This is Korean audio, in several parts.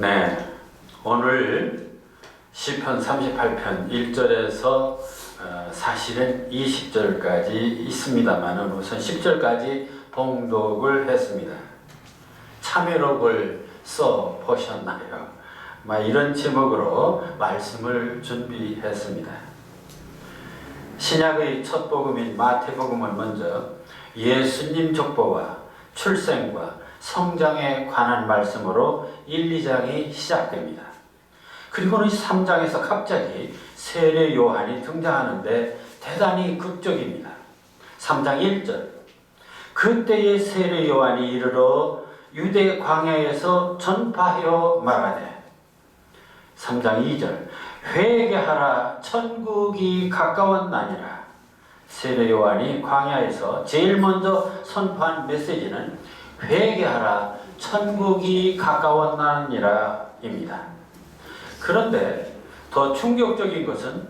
네, 오늘 시편 38편 1절에서 어, 사실은 20절까지 있습니다만은 우선 10절까지 봉독을 했습니다. 참회록을 써 보셨나요? 막 이런 제목으로 말씀을 준비했습니다. 신약의 첫 복음인 마태복음은 먼저 예수님 족보와 출생과 성장에 관한 말씀으로 1, 2장이 시작됩니다. 그리고는 3장에서 갑자기 세례 요한이 등장하는데 대단히 극적입니다. 3장 1절 그때의 세례 요한이 이르러 유대 광야에서 전파하여 말하되 3장 2절 회개하라 천국이 가까웠나니라 세례 요한이 광야에서 제일 먼저 선포한 메시지는 회개하라 천국이 가까웠나니라입니다. 그런데 더 충격적인 것은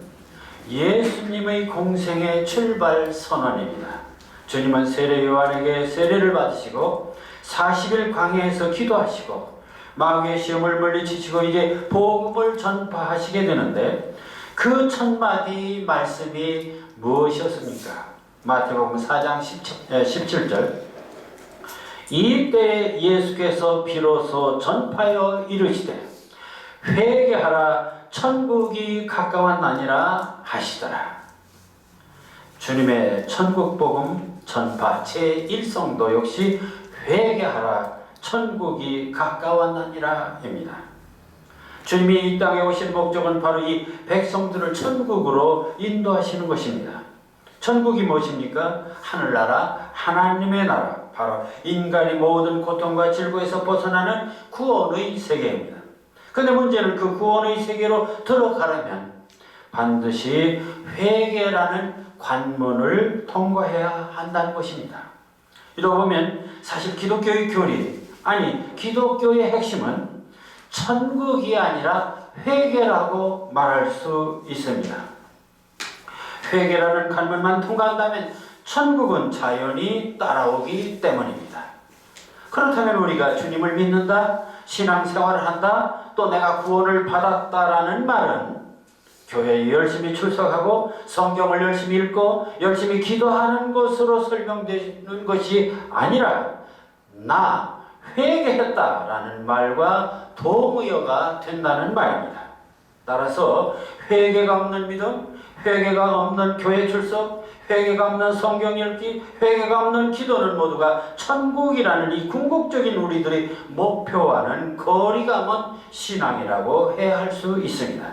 예수님의 공생의 출발 선언입니다. 주님은 세례 요한에게 세례를 받으시고 40일 광야에서 기도하시고 마귀의 시험을 물리치시고 이제 복음을 전파하시게 되는데 그 첫 마디 말씀이 무엇이었습니까? 마태복음 4장 17절 이때 예수께서 비로소 전파여 이르시되 회개하라 천국이 가까웠나니라 하시더라. 주님의 천국 복음 전파 제1성도 역시 회개하라 천국이 가까웠나니라입니다. 주님이 이 땅에 오신 목적은 바로 이 백성들을 천국으로 인도하시는 것입니다. 천국이 무엇입니까? 하늘나라, 하나님의 나라, 바로 인간이 모든 고통과 질고에서 벗어나는 구원의 세계입니다. 근데 문제는 그 구원의 세계로 들어가려면 반드시 회개라는 관문을 통과해야 한다는 것입니다. 이러고 보면 사실 기독교의 교리, 아니 기독교의 핵심은 천국이 아니라 회개라고 말할 수 있습니다. 회개라는 관문만 통과한다면 천국은 자연히 따라오기 때문입니다. 그렇다면 우리가 주님을 믿는다, 신앙생활을 한다, 또 내가 구원을 받았다라는 말은 교회에 열심히 출석하고 성경을 열심히 읽고 열심히 기도하는 것으로 설명되는 것이 아니라 나 회개했다라는 말과 동의어가 된다는 말입니다. 따라서 회개가 없는 믿음, 회개가 없는 교회 출석, 회개가 없는 성경 읽기, 회개가 없는 기도는 모두가 천국이라는 이 궁극적인 우리들의 목표와는 거리가 먼 신앙이라고 해야 할 수 있습니다.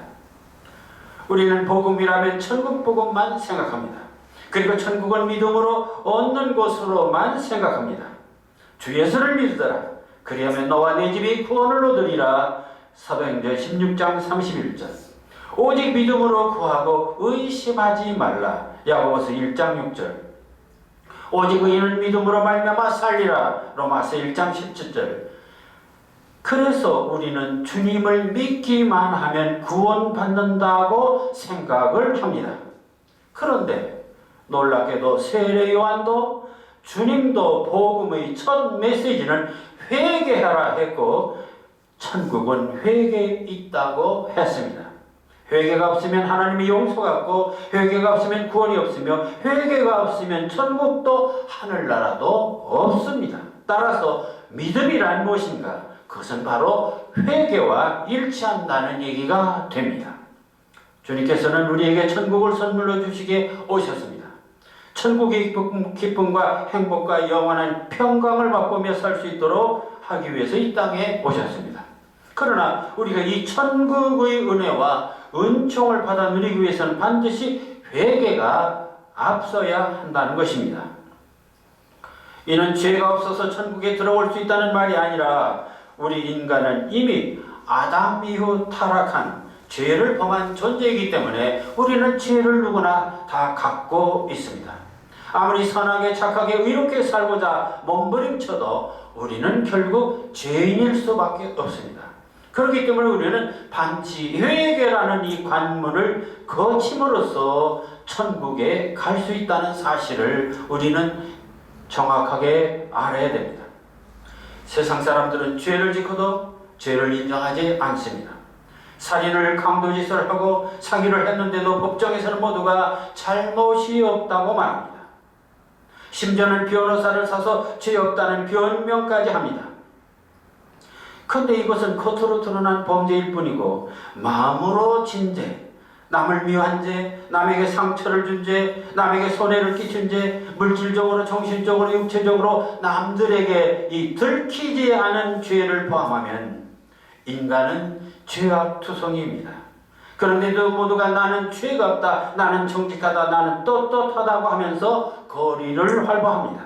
우리는 복음이라면 천국 복음만 생각합니다. 그리고 천국은 믿음으로 얻는 것으로만 생각합니다. 주 예수를 믿으더라. 그리하면 너와 내 집이 구원을 얻으리라. 사도행전 16장 31절. 오직 믿음으로 구하고 의심하지 말라. 야고보서 1장 6절. 오직 의인은 믿음으로 말미암아 살리라. 로마서 1장 17절. 그래서 우리는 주님을 믿기만 하면 구원받는다고 생각을 합니다. 그런데 놀랍게도 세례 요한도 주님도 복음의 첫 메시지는 회개하라 했고 천국은 회개에 있다고 했습니다. 회개가 없으면 하나님의 용서가 없고 회개가 없으면 구원이 없으며 회개가 없으면 천국도 하늘나라도 없습니다. 따라서 믿음이란 무엇인가? 그것은 바로 회개와 일치한다는 얘기가 됩니다. 주님께서는 우리에게 천국을 선물로 주시게 오셨습니다. 천국의 기쁨과 행복과 영원한 평강을 맛보며 살 수 있도록 하기 위해서 이 땅에 오셨습니다. 그러나 우리가 이 천국의 은혜와 은총을 받아 누리기 위해서는 반드시 회개가 앞서야 한다는 것입니다. 이는 죄가 없어서 천국에 들어올 수 있다는 말이 아니라 우리 인간은 이미 아담 이후 타락한 죄를 범한 존재이기 때문에 우리는 죄를 누구나 다 갖고 있습니다. 아무리 선하게 착하게 의롭게 살고자 몸부림쳐도 우리는 결국 죄인일 수밖에 없습니다. 그렇기 때문에 우리는 반드시 회개라는 이 관문을 거침으로써 천국에 갈 수 있다는 사실을 우리는 정확하게 알아야 됩니다. 세상 사람들은 죄를 짓고도 죄를 인정하지 않습니다. 살인을 강도짓을 하고 사기를 했는데도 법정에서는 모두가 잘못이 없다고 말합니다. 심지어는 변호사를 사서 죄 없다는 변명까지 합니다. 그런데 이것은 겉으로 드러난 범죄일 뿐이고 마음으로 진죄, 남을 미워한 죄, 남에게 상처를 준 죄, 남에게 손해를 끼친 죄, 물질적으로, 정신적으로, 육체적으로 남들에게 이 들키지 않은 죄를 포함하면 인간은 죄악 투성이입니다. 그런데도 모두가 나는 죄가 없다, 나는 정직하다, 나는 떳떳하다고 하면서 거리를 활보합니다.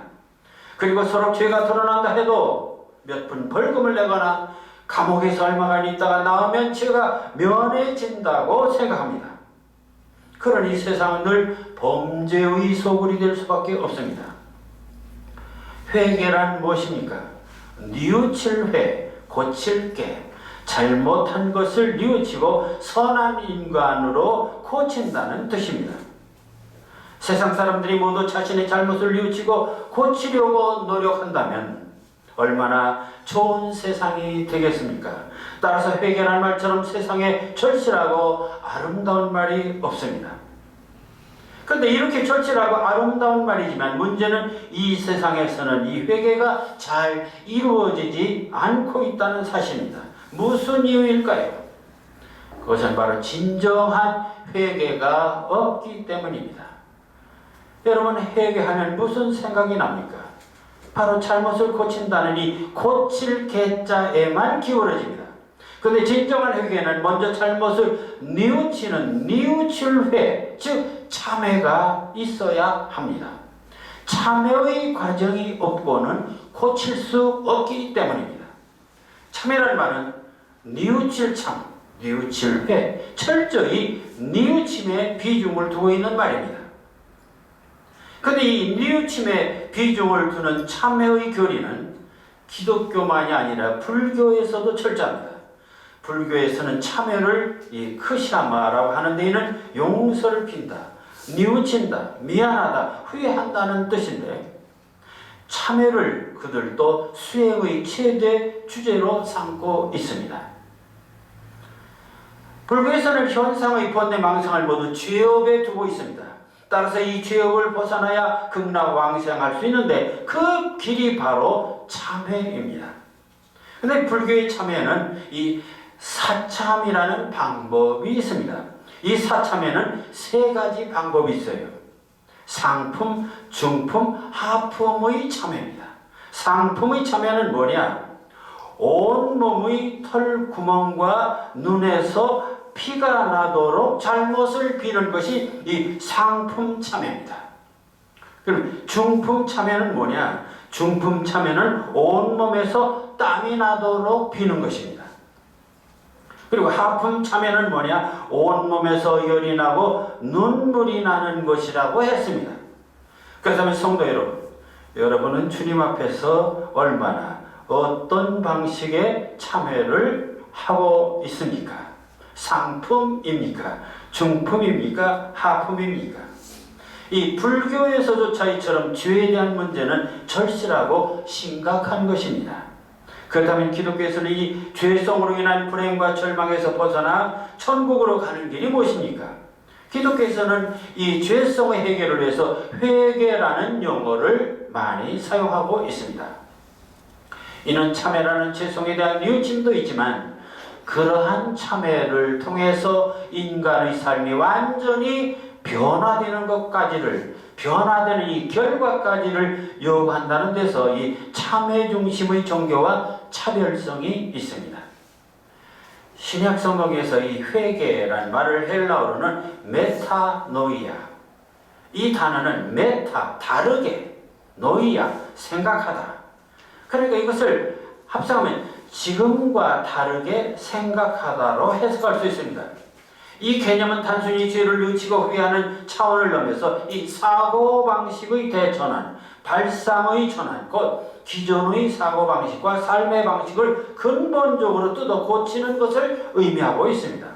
그리고 서로 죄가 드러난다 해도 몇 푼 벌금을 내거나 감옥에서 얼마간 있다가 나오면 죄가 면해진다고 생각합니다. 그러니 세상은 늘 범죄의 소굴이 될 수밖에 없습니다. 회개란 무엇입니까? 뉘우칠 회, 고칠 게, 잘못한 것을 뉘우치고 선한 인간으로 고친다는 뜻입니다. 세상 사람들이 모두 자신의 잘못을 뉘우치고 고치려고 노력한다면 얼마나 좋은 세상이 되겠습니까? 따라서 회개란 말처럼 세상에 절실하고 아름다운 말이 없습니다. 그런데 이렇게 절실하고 아름다운 말이지만 문제는 이 세상에서는 이 회개가 잘 이루어지지 않고 있다는 사실입니다. 무슨 이유일까요? 그것은 바로 진정한 회개가 없기 때문입니다. 여러분 회개하면 무슨 생각이 납니까? 바로 잘못을 고친다는 이 고칠 개자에만 기울어집니다. 근데 진정한 회개는 먼저 잘못을 뉘우치는 뉘우칠 회, 즉 참회가 있어야 합니다. 참회의 과정이 없고는 고칠 수 없기 때문입니다. 참회란 말은 뉘우칠 참, 뉘우칠 회, 철저히 뉘우침에 비중을 두고 있는 말입니다. 근데 이 뉘우침에 비중을 두는 참회의 교리는 기독교만이 아니라 불교에서도 철저합니다. 불교에서는 참회를 이 크샤마라고 하는 데에는 용서를 빈다, 뉘우친다, 미안하다, 후회한다는 뜻인데 참회를 그들도 수행의 최대 주제로 삼고 있습니다. 불교에서는 현상의 번뇌 망상을 모두 죄업에 두고 있습니다. 따라서 이 죄업을 벗어나야 극락 왕생할 수 있는데 그 길이 바로 참회입니다. 근데 불교의 참회는 이 사참이라는 방법이 있습니다. 이 사참에는 세 가지 방법이 있어요. 상품, 중품, 하품의 참회입니다. 상품의 참회는 뭐냐? 온몸의 털 구멍과 눈에서 피가 나도록 잘못을 비는 것이 이 상품 참회입니다. 그럼 중품 참회는 뭐냐? 중품 참회는 온몸에서 땀이 나도록 비는 것입니다. 그리고 하품 참회는 뭐냐? 온몸에서 열이 나고 눈물이 나는 것이라고 했습니다. 그렇다면 성도 여러분, 여러분은 주님 앞에서 얼마나 어떤 방식의 참회를 하고 있습니까? 상품입니까? 중품입니까? 하품입니까? 이 불교에서조차 이처럼 죄에 대한 문제는 절실하고 심각한 것입니다. 그렇다면 기독교에서는 이 죄성으로 인한 불행과 절망에서 벗어나 천국으로 가는 길이 무엇입니까? 기독교에서는 이 죄성의 해결을 위해서 회개라는 용어를 많이 사용하고 있습니다. 이는 참회라는 죄성에 대한 뉘우침도 있지만 그러한 참회를 통해서 인간의 삶이 완전히 변화되는 것까지를 변화되는 이 결과까지를 요구한다는 데서 이 참회 중심의 종교와 차별성이 있습니다. 신약 성경에서 이 회개란 말을 헬라어로는 메타노이아 이 단어는 메타 다르게 노이아 생각하다. 그러니까 이것을 합성하면 지금과 다르게 생각하다로 해석할 수 있습니다. 이 개념은 단순히 죄를 뉘우치고 회하는 차원을 넘어서 이 사고방식의 대전환, 발상의 전환, 곧 기존의 사고방식과 삶의 방식을 근본적으로 뜯어 고치는 것을 의미하고 있습니다.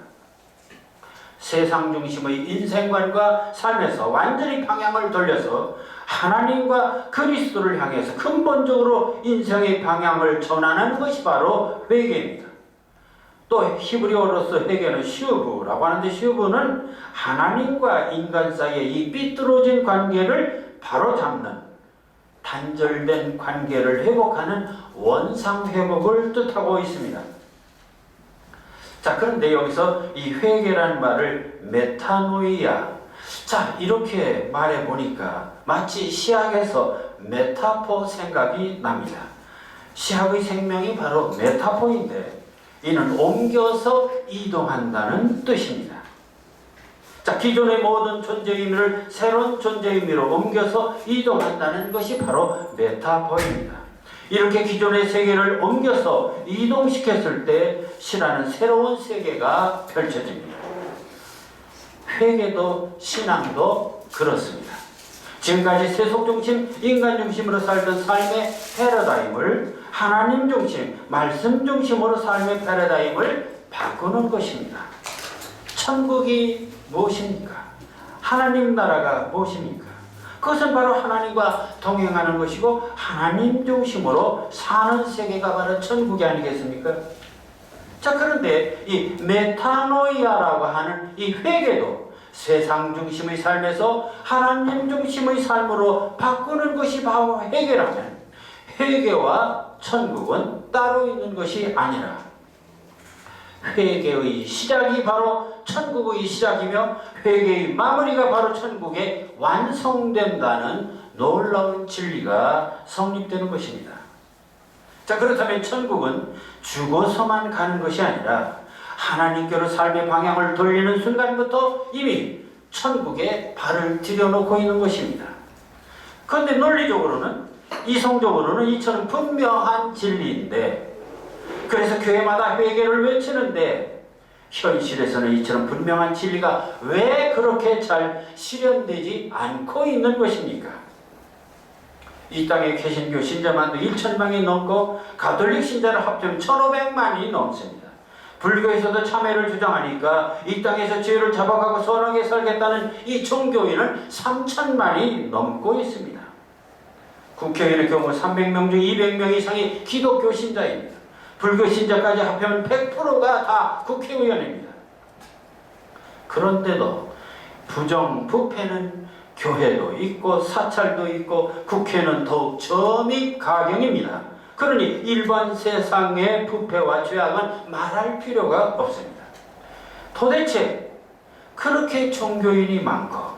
세상 중심의 인생관과 삶에서 완전히 방향을 돌려서 하나님과 그리스도를 향해서 근본적으로 인생의 방향을 전환하는 것이 바로 회개입니다. 또 히브리어로서 회개는 슈브라고 하는데 슈브는 하나님과 인간 사이의 이 삐뚤어진 관계를 바로 잡는 단절된 관계를 회복하는 원상 회복을 뜻하고 있습니다. 자, 그런데 여기서 이 회개란 말을 메타노이아 자, 이렇게 말해 보니까 마치 시학에서 메타포 생각이 납니다. 시학의 생명이 바로 메타포인데 이는 옮겨서 이동한다는 뜻입니다. 자, 기존의 모든 존재 의 미를 새로운 존재 의 미로 옮겨서 이동한다는 것이 바로 메타포입니다. 이렇게 기존의 세계를 옮겨서 이동시켰을 때 신하는 새로운 세계가 펼쳐집니다. 회계도 신앙도 그렇습니다. 지금까지 세속 중심, 인간 중심으로 살던 삶의 패러다임을 하나님 중심, 말씀 중심으로 삶의 패러다임을 바꾸는 것입니다. 천국이 무엇입니까? 하나님 나라가 무엇입니까? 그것은 바로 하나님과 동행하는 것이고 하나님 중심으로 사는 세계가 바로 천국이 아니겠습니까? 자 그런데 이 메타노이아라고 하는 이 회개도 세상 중심의 삶에서 하나님 중심의 삶으로 바꾸는 것이 바로 회개라면 회개와 천국은 따로 있는 것이 아니라 회개의 시작이 바로 천국의 시작이며 회개의 마무리가 바로 천국에 완성된다는 놀라운 진리가 성립되는 것입니다. 자, 그렇다면 천국은 죽어서만 가는 것이 아니라 하나님께로 삶의 방향을 돌리는 순간부터 이미 천국에 발을 들여놓고 있는 것입니다. 그런데 논리적으로는, 이성적으로는 이처럼 분명한 진리인데, 그래서 교회마다 회개를 외치는데, 현실에서는 이처럼 분명한 진리가 왜 그렇게 잘 실현되지 않고 있는 것입니까? 이 땅에 개신교 신자만도 1천명이 넘고 가톨릭 신자를 합치면 1,500만이 넘습니다. 불교에서도 참회를 주장하니까 이 땅에서 죄를 잡아가고 선하게 살겠다는 이 종교인은 3천만이 넘고 있습니다. 국회의원의 경우 300명 중 200명 이상이 기독교 신자입니다. 불교 신자까지 합하면 100%가 다 국회의원입니다. 그런데도 부정, 부패는 교회도 있고 사찰도 있고 국회는 더욱 점입 가경입니다. 그러니 일반 세상의 부패와 죄악은 말할 필요가 없습니다. 도대체 그렇게 종교인이 많고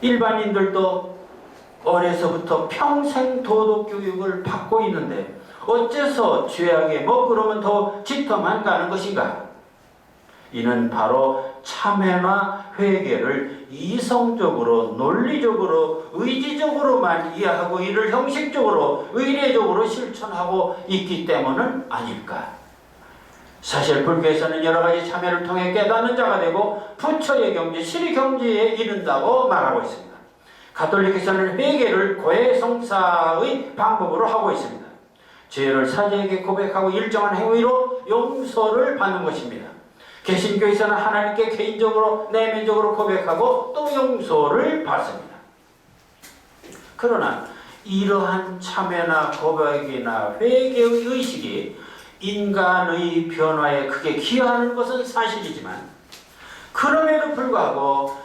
일반인들도 어려서부터 평생 도덕 교육을 받고 있는데 어째서 죄악의 먹구름은 더 짙어만 가는 것인가? 이는 바로 참회나 회개를 이성적으로, 논리적으로, 의지적으로만 이해하고 이를 형식적으로, 의례적으로 실천하고 있기 때문은 아닐까. 사실 불교에서는 여러 가지 참회를 통해 깨닫는 자가 되고 부처의 경지, 실의 경지에 이른다고 말하고 있습니다. 가톨릭에서는 회개를 고해성사의 방법으로 하고 있습니다. 죄를 사제에게 고백하고 일정한 행위로 용서를 받는 것입니다. 개신교에서는 하나님께 개인적으로 내면적으로 고백하고 또 용서를 받습니다. 그러나 이러한 참회나 고백이나 회개의 의식이 인간의 변화에 크게 기여하는 것은 사실이지만 그럼에도 불구하고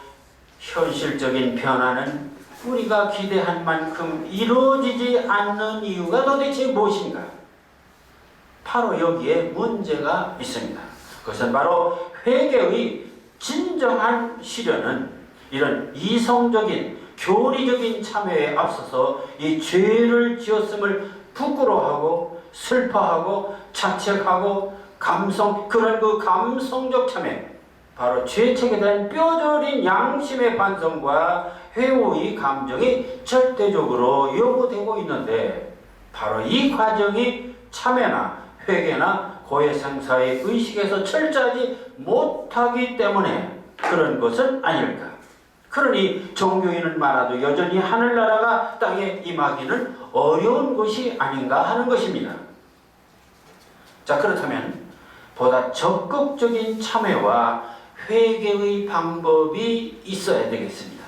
현실적인 변화는 우리가 기대한 만큼 이루어지지 않는 이유가 도대체 무엇인가? 바로 여기에 문제가 있습니다. 그것은 바로 회개의 진정한 실현은 이런 이성적인 교리적인 참여에 앞서서 이 죄를 지었음을 부끄러워하고 슬퍼하고 자책하고 감성 그런 그 감성적 참여 바로 죄책에 대한 뼈저린 양심의 반성과 회오의 감정이 절대적으로 요구되고 있는데 바로 이 과정이 참회나 회개나 고해상사의 의식에서 철저하지 못하기 때문에 그런 것은 아닐까. 그러니 종교인은 많아도 여전히 하늘나라가 땅에 임하기는 어려운 것이 아닌가 하는 것입니다. 자 그렇다면 보다 적극적인 참회와 회개의 방법이 있어야 되겠습니다.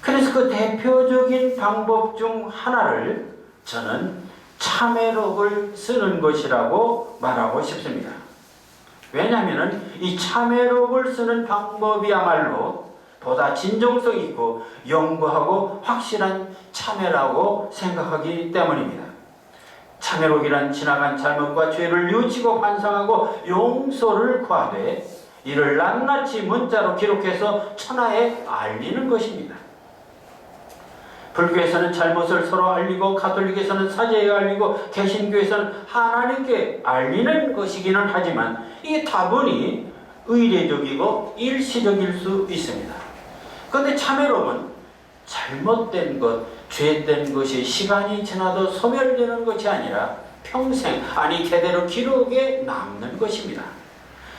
그래서 그 대표적인 방법 중 하나를 저는 참회록을 쓰는 것이라고 말하고 싶습니다. 왜냐하면 이 참회록을 쓰는 방법이야말로 보다 진정성 있고 영구하고 확실한 참회라고 생각하기 때문입니다. 참회록이란 지나간 잘못과 죄를 뉘우치고 반성하고 용서를 구하되 이를 낱낱이 문자로 기록해서 천하에 알리는 것입니다. 불교에서는 잘못을 서로 알리고 가톨릭에서는 사제에 알리고 개신교에서는 하나님께 알리는 것이기는 하지만 이게 다분히 의례적이고 일시적일 수 있습니다. 그런데 참회록은 잘못된 것, 죄된 것이 시간이 지나도 소멸되는 것이 아니라 평생 아니 대대로 기록에 남는 것입니다.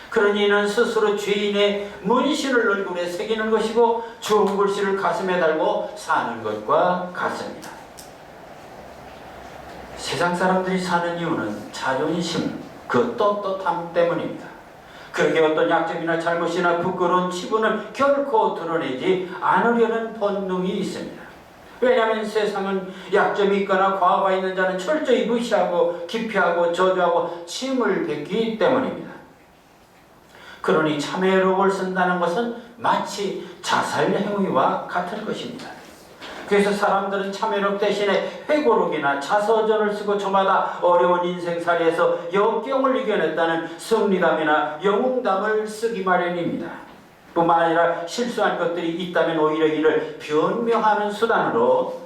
그러니 이는 스스로 죄인의 문신을 얼굴에 새기는 것이고 좋은 글씨를 가슴에 달고 사는 것과 같습니다. 세상 사람들이 사는 이유는 자존심, 그 떳떳함 때문입니다. 그렇게 어떤 약점이나 잘못이나 부끄러운 치부는 결코 드러내지 않으려는 본능이 있습니다. 왜냐하면 세상은 약점이 있거나 과거가 있는 자는 철저히 무시하고 기피하고 저주하고 침을 뱉기 때문입니다. 그러니 참회록을 쓴다는 것은 마치 자살 행위와 같은 것입니다. 그래서 사람들은 참회록 대신에 회고록이나 자서전을 쓰고 저마다 어려운 인생살이에서 역경을 이겨냈다는 승리담이나 영웅담을 쓰기 마련입니다. 뿐만 아니라 실수한 것들이 있다면 오히려 이를 변명하는 수단으로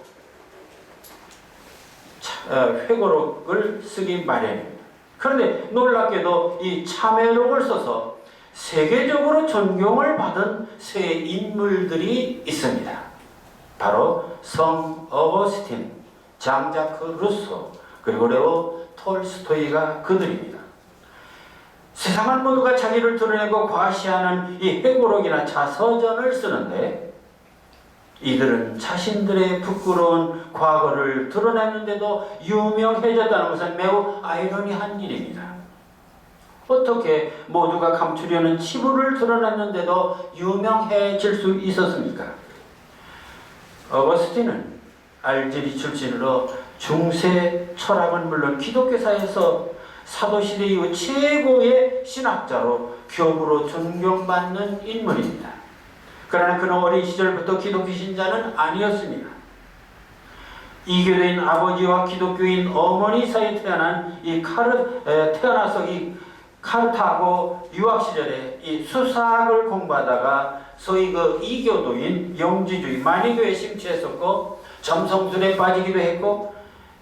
차- 어, 회고록을 쓰기 마련입니다. 그런데 놀랍게도 이 참회록을 써서 세계적으로 존경을 받은 세 인물들이 있습니다. 바로 성 어거스틴, 장자크 루소, 그리고 레오 톨스토이가 그들입니다. 세상은 모두가 자기를 드러내고 과시하는 이 회고록이나 자서전을 쓰는데 이들은 자신들의 부끄러운 과거를 드러냈는데도 유명해졌다는 것은 매우 아이러니한 일입니다. 어떻게 모두가 감추려는 치부를 드러냈는데도 유명해질 수 있었습니까? 어거스틴은 알제리 출신으로 중세 철학은 물론 기독교사에서 사도시대 이후 최고의 신학자로 교부로 존경받는 인물입니다. 그러나 그는 어린 시절부터 기독교 신자는 아니었습니다. 이교도인 아버지와 기독교인 어머니 사이에 태어난 이 카르 에, 태어나서 이 카르타고 유학 시절에 이 수사학을 공부하다가 소위 그 이교도인 영지주의 마니교에 심취했었고 점성술에 빠지기도 했고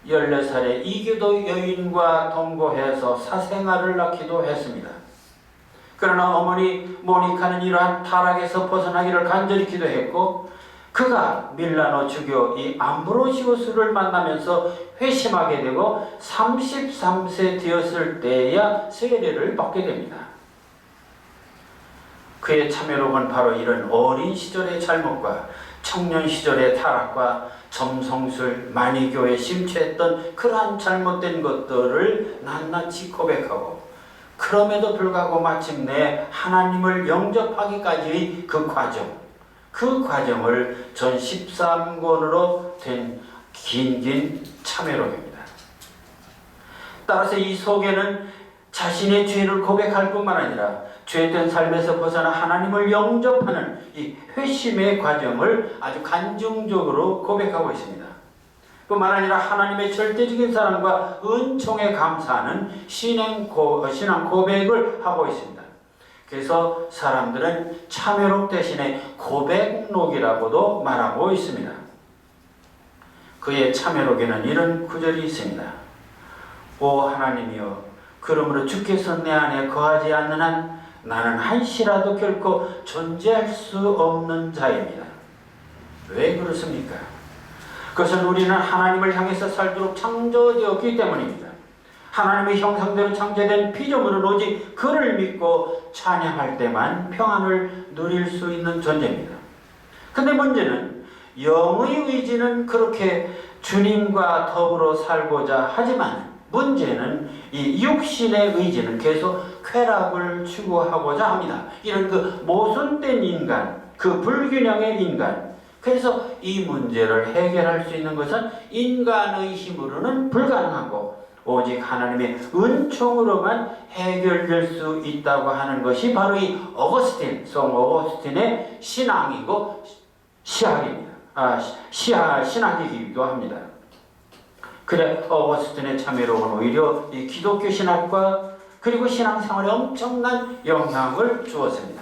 14살에 이교도 여인과 동거해서 사생아를 낳기도 했습니다. 그러나 어머니 모니카는 이러한 타락에서 벗어나기를 간절히 기도했고 그가 밀라노 주교 이 암브로시우스를 만나면서 회심하게 되고 33세 되었을 때야 세례를 받게 됩니다. 그의 참여록은 바로 이런 어린 시절의 잘못과 청년 시절의 타락과 점성술, 만이교에 심취했던 그러한 잘못된 것들을 낱낱이 고백하고 그럼에도 불구하고 마침내 하나님을 영접하기까지의 그 과정, 그 과정을 전 13권으로 된 긴긴 참회록입니다. 따라서 이 속에는 자신의 죄를 고백할 뿐만 아니라 죄된 삶에서 벗어나 하나님을 영접하는 이 회심의 과정을 아주 간증적으로 고백하고 있습니다. 뿐만 아니라 하나님의 절대적인 사랑과 은총에 감사하는 신앙, 고백을 하고 있습니다. 그래서 사람들은 참회록 대신에 고백록이라고도 말하고 있습니다. 그의 참회록에는 이런 구절이 있습니다. 오 하나님이여 그러므로 주께서 내 안에 거하지 않는 한 나는 한시라도 결코 존재할 수 없는 자입니다. 왜 그렇습니까? 그것은 우리는 하나님을 향해서 살도록 창조되었기 때문입니다. 하나님의 형상대로 창조된 피조물은 오직 그를 믿고 찬양할 때만 평안을 누릴 수 있는 존재입니다. 근데 문제는 영의 의지는 그렇게 주님과 더불어 살고자 하지만 문제는 이 육신의 의지는 계속 쾌락을 추구하고자 합니다. 이런 그 모순된 인간, 그 불균형의 인간. 그래서 이 문제를 해결할 수 있는 것은 인간의 힘으로는 불가능하고 오직 하나님의 은총으로만 해결될 수 있다고 하는 것이 바로 이 어거스틴, 송 어거스틴의 신앙이고 시학입니다. 아, 시학, 신학이기도 합니다. 그래 어거스틴의 참여로는 오히려 이 기독교 신학과 그리고 신앙생활에 엄청난 영향을 주었습니다.